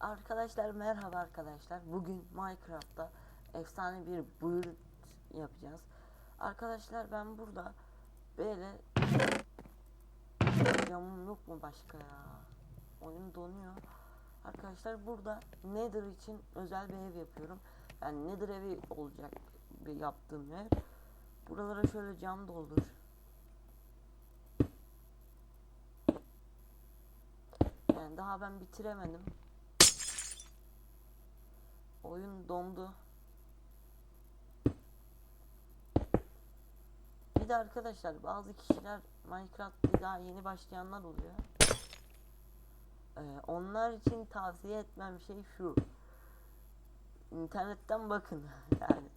Arkadaşlar merhaba arkadaşlar. Bugün Minecraft'ta efsane bir build yapacağız. Arkadaşlar ben burada böyle camım yok mu başka ya? Oyun donuyor. Arkadaşlar burada Nether için özel bir ev yapıyorum. Yani Nether evi olacak bir yaptığım ev. Buralara şöyle cam doldur. Yani daha ben bitiremedim. Oyun dondu. Bir de arkadaşlar bazı kişiler Minecraft'ta daha yeni başlayanlar oluyor. Ee, onlar için tavsiye etmem şey şu. İnternetten bakın yani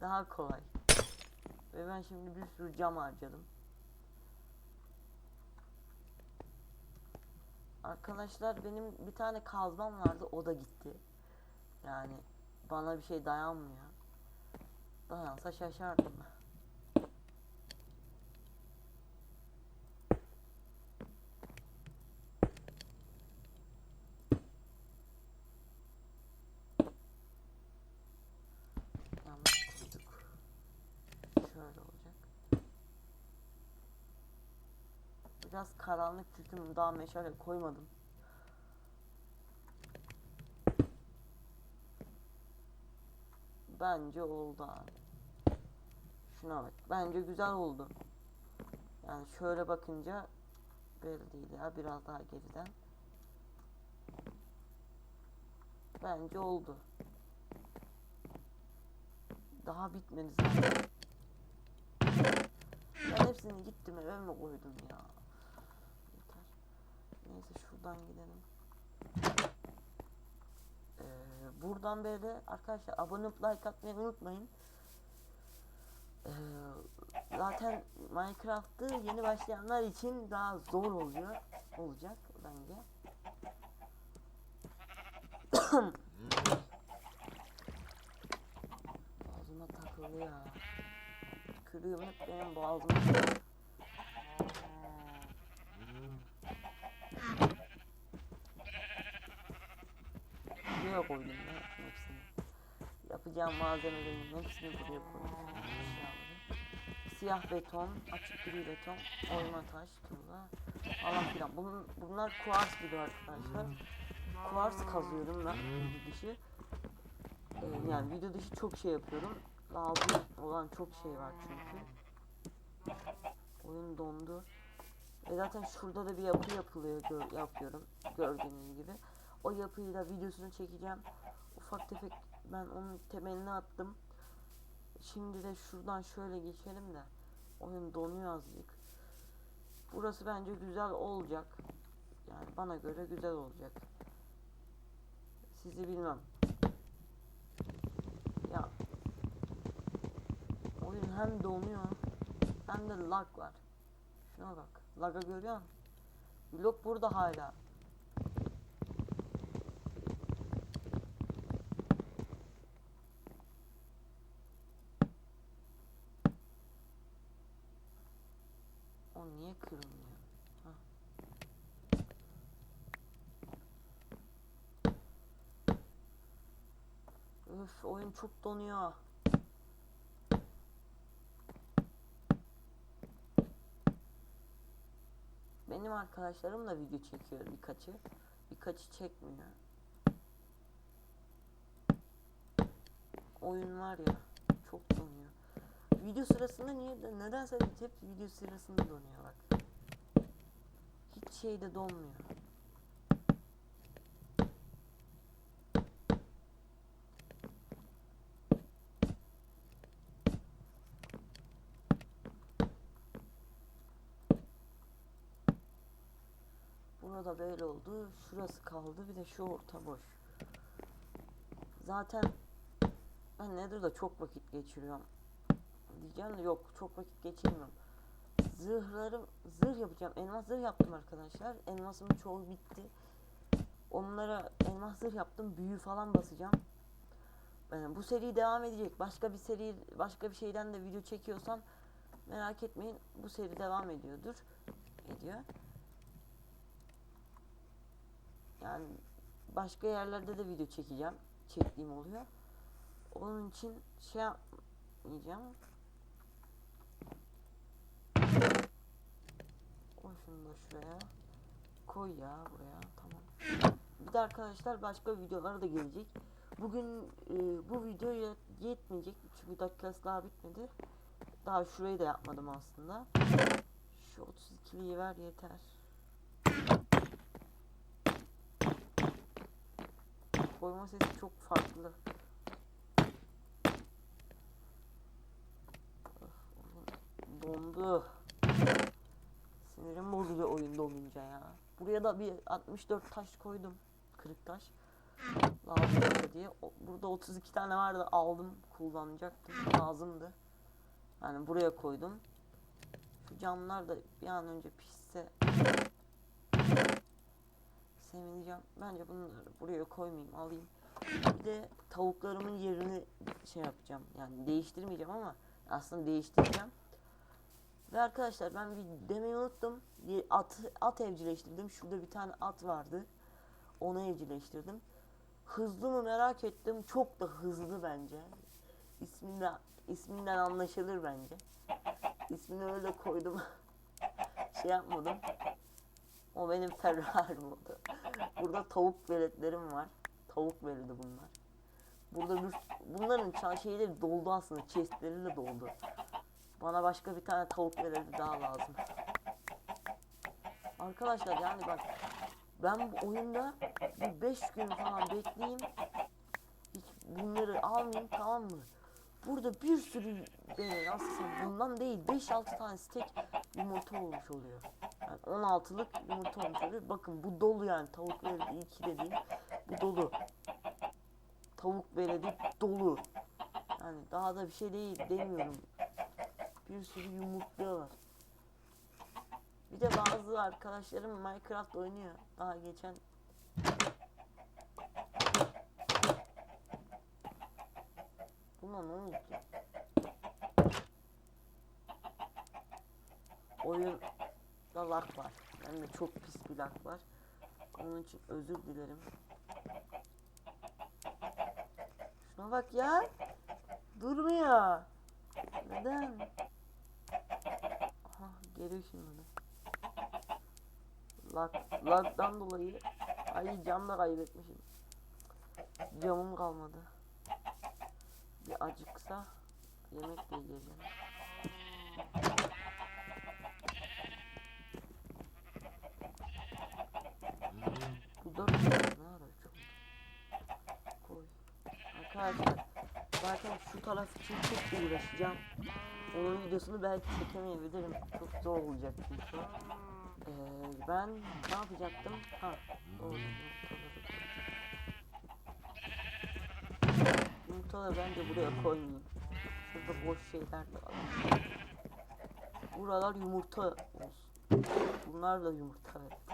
daha kolay. Ve ben şimdi bir sürü cam harcadım. Arkadaşlar benim bir tane kazmam vardı o da gitti. Yani bana bir şey dayanmıyor. Dayansa şaşardım. Biraz karanlık çünkü daha meşale koymadım. Bence oldu abi. Şuna bak. Bence güzel oldu. Yani şöyle bakınca böyle değil ya. Biraz daha geriden. Bence oldu. Daha bitmedi zaten. Ben hepsini gittim eve mi koydum ya? Yeter. Neyse şuradan gidelim. Ee, buradan böyle arkadaşlar abone olup like atmayı unutmayın. Ee, zaten Minecraft'ı yeni başlayanlar için daha zor oluyor olacak bence. Boğazıma takıldı ya. Kırıyorum hep benim boğazıma. Buraya koydum ya hepsini. Yapacağım malzemelerin hepsini buraya koydum. Siyah beton, açık gri beton, oyma taş, tuğla falan filan. Bunun, bunlar kuars gibi arkadaşlar. Kuars kazıyorum ben video dışı. Ee, yani video dışı çok şey yapıyorum. Lazım olan çok şey var çünkü. Oyun dondu. E zaten şurada da bir yapı yapılıyor gör, yapıyorum gördüğünüz gibi. O yapıyı da videosunu çekeceğim. Ufak tefek ben onun temelini attım. Şimdi de şuradan şöyle geçelim de. Oyun donuyor azıcık. Burası bence güzel olacak. Yani bana göre güzel olacak. Sizi bilmem. Ya oyun hem donuyor hem de lag var. Şuna bak. Lag'a görüyor musun? Blok burada hala. O niye kırılmıyor? Hah. Öf oyun çok donuyor. Benim arkadaşlarım da video çekiyor birkaçı. Birkaçı çekmiyor. Oyun var ya çok donuyor. Video sırasında niye nedense hep video sırasında donuyor bak. Hiç şeyde donmuyor. Burada böyle oldu. Şurası kaldı. Bir de şu orta boş. Zaten ben Nether'da çok vakit geçiriyorum. Diyeceğim de yok çok vakit geçirmiyorum. Zırhlarım zırh yapacağım. Elmas zırh yaptım arkadaşlar. Elmasımın çoğu bitti. Onlara elmas zırh yaptım. Büyü falan basacağım. Yani bu seri devam edecek. Başka bir seri başka bir şeyden de video çekiyorsam merak etmeyin. Bu seri devam ediyordur. Ediyor. Yani başka yerlerde de video çekeceğim. Çektiğim oluyor. Onun için şey yapmayacağım. Koy şunu da şuraya. Koy ya buraya. Tamam. Bir de arkadaşlar başka videolar da gelecek. Bugün e, bu video yet- yetmeyecek çünkü dakikası daha bitmedi. Daha şurayı da yapmadım aslında. Şu 32'liyi ver yeter. Koyma sesi çok farklı. Dondu. Oyunda olunca ya. Buraya da bir 64 taş koydum. Kırık taş. Lazım diye. Burada 32 tane vardı aldım kullanacaktım. Lazımdı. Yani buraya koydum. Şu camlar da bir an önce pişse sevineceğim. Bence bunları buraya koymayayım alayım. Bir de tavuklarımın yerini şey yapacağım. Yani değiştirmeyeceğim ama aslında değiştireceğim. Ve arkadaşlar ben bir demeyi unuttum. Bir at, at evcilleştirdim. Şurada bir tane at vardı. Onu evcilleştirdim. Hızlı mı merak ettim. Çok da hızlı bence. İsminden, isminden anlaşılır bence. İsmini öyle koydum. şey yapmadım. O benim Ferrari oldu. Burada tavuk veletlerim var. Tavuk veledi bunlar. Burada bir, bunların şeyleri doldu aslında. Chestleri de doldu. Bana başka bir tane tavuk veledi daha lazım. Arkadaşlar yani bak ben bu oyunda bir 5 gün falan bekleyeyim. Hiç bunları almayayım tamam mı? Burada bir sürü böyle nasıl bundan değil 5-6 tane steak yumurta olmuş oluyor. Yani 16'lık yumurta olmuş oluyor. Bakın bu dolu yani tavuk veledi 2 dediğim bu dolu. Tavuk veledi dolu. Yani daha da bir şey değil demiyorum. Bir sürü yumurtluyorlar. Bir de bazı arkadaşlarım Minecraft oynuyor. Daha geçen Buna ne oldu? Oyun da lag var. Bende çok pis bir lag var. Onun için özür dilerim. Şuna bak ya. Durmuyor. Neden? Geri ışınladı. Lag, lagdan dolayı ay cam da kaybetmişim. Camım kalmadı. Bir acıksa yemek de yiyeceğim. Bu tane ne ara çok. Koy. Arkadaşlar zaten şu taraf için çok uğraşacağım. Onun videosunu belki çekemeyebilirim. Çok zor olacak çünkü. Ee, ben ne yapacaktım? Ha, doğru. Yumurtaları. Bence buraya koymayayım. Şurada boş şeyler de var. Buralar yumurta olsun. Bunlar da yumurta evet.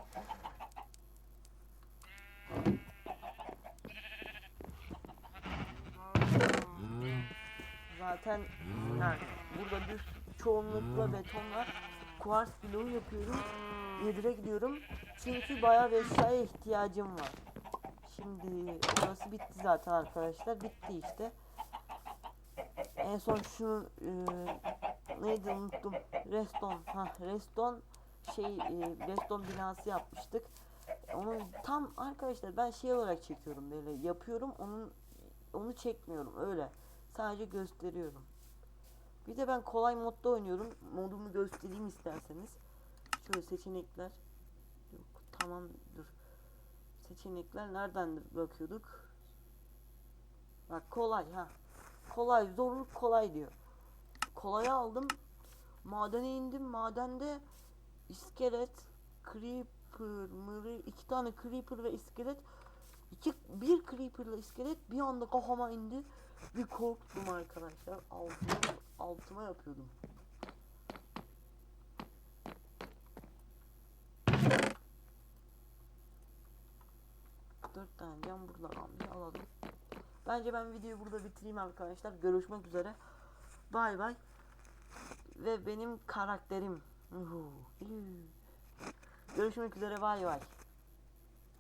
Zaten yani burada bir çoğunlukla beton var. Kuars bloğu yapıyorum. Nedir'e gidiyorum. Çünkü bayağı bir ihtiyacım var. Şimdi orası bitti zaten arkadaşlar. Bitti işte. En son şu e, neydi unuttum. Reston. Ha Reston şey e, Reston binası yapmıştık. Onun tam arkadaşlar ben şey olarak çekiyorum böyle yapıyorum onun onu çekmiyorum öyle. Sadece gösteriyorum. Bir de ben kolay modda oynuyorum. Modumu göstereyim isterseniz. Şöyle seçenekler. Yok tamam dur. Seçenekler nereden bakıyorduk? Bak kolay ha. Kolay zorluk kolay diyor. Kolaya aldım. Madene indim. Madende iskelet, creeper, mırı, iki tane creeper ve iskelet iki bir creeper'la iskelet bir anda kafama indi. Bir korktum arkadaşlar. Altıma, altıma yapıyordum. Dört tane cam buradan almış alalım. Bence ben videoyu burada bitireyim arkadaşlar. Görüşmek üzere. Bay bay. Ve benim karakterim. Görüşmek üzere bay bay.